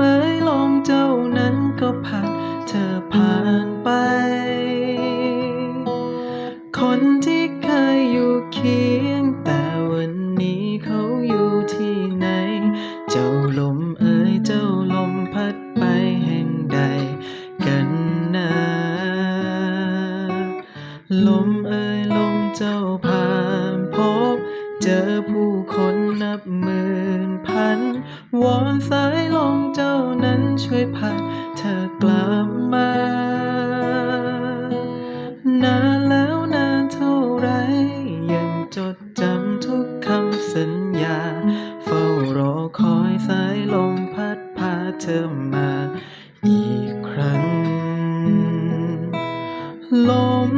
เอ้ยลมเจ้านั้นก็พัดเธอผ่านไป คนที่เคยอยู่เคียง แต่วันนี้เขาอยู่ที่ไหน เจ้าลมเอ่ยเจ้าลมพัดไปแห่งใดกันนะลมเอ่ จอผู้คนนับหมื่นพัน วอนสายลมเจ้านั้นช่วยพัดเธอกลับมา นานแล้วนานเท่าไร ยังจดจำทุกคำสัญญา เฝ้ารอคอยสายลมพัดพาเธอมาอีกครั้ง ลม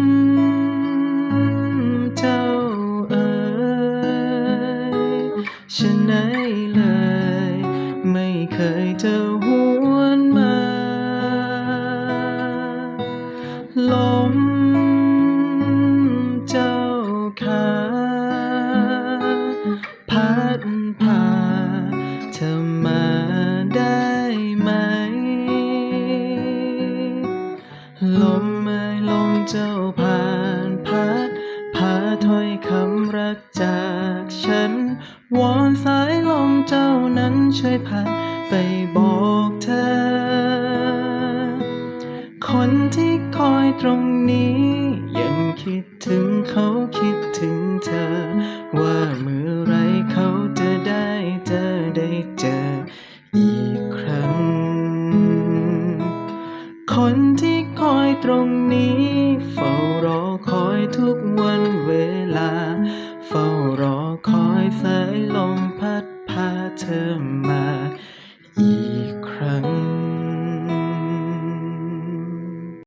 ยเจอหวนมา ลมเจ้าขาพัดพาเธอมาได้ไหม ลมเอ่ลมเจ้าผ่านพัดพาถ้อยคำรักจากฉันวอนสายลมเจ้านั้นช่วยพัด ไปบอกเธอ คนที่คอยตรงนี้ ยังคิดถึงเขาคิดถึงเธอ ว่าเมื่อไรเขาจะได้เจอได้เจออีกครั้ง คนที่คอยตรงนี้ เฝ้ารอคอยทุกวันเวลา เฝ้ารอคอยสายลมพัดพาเธอมา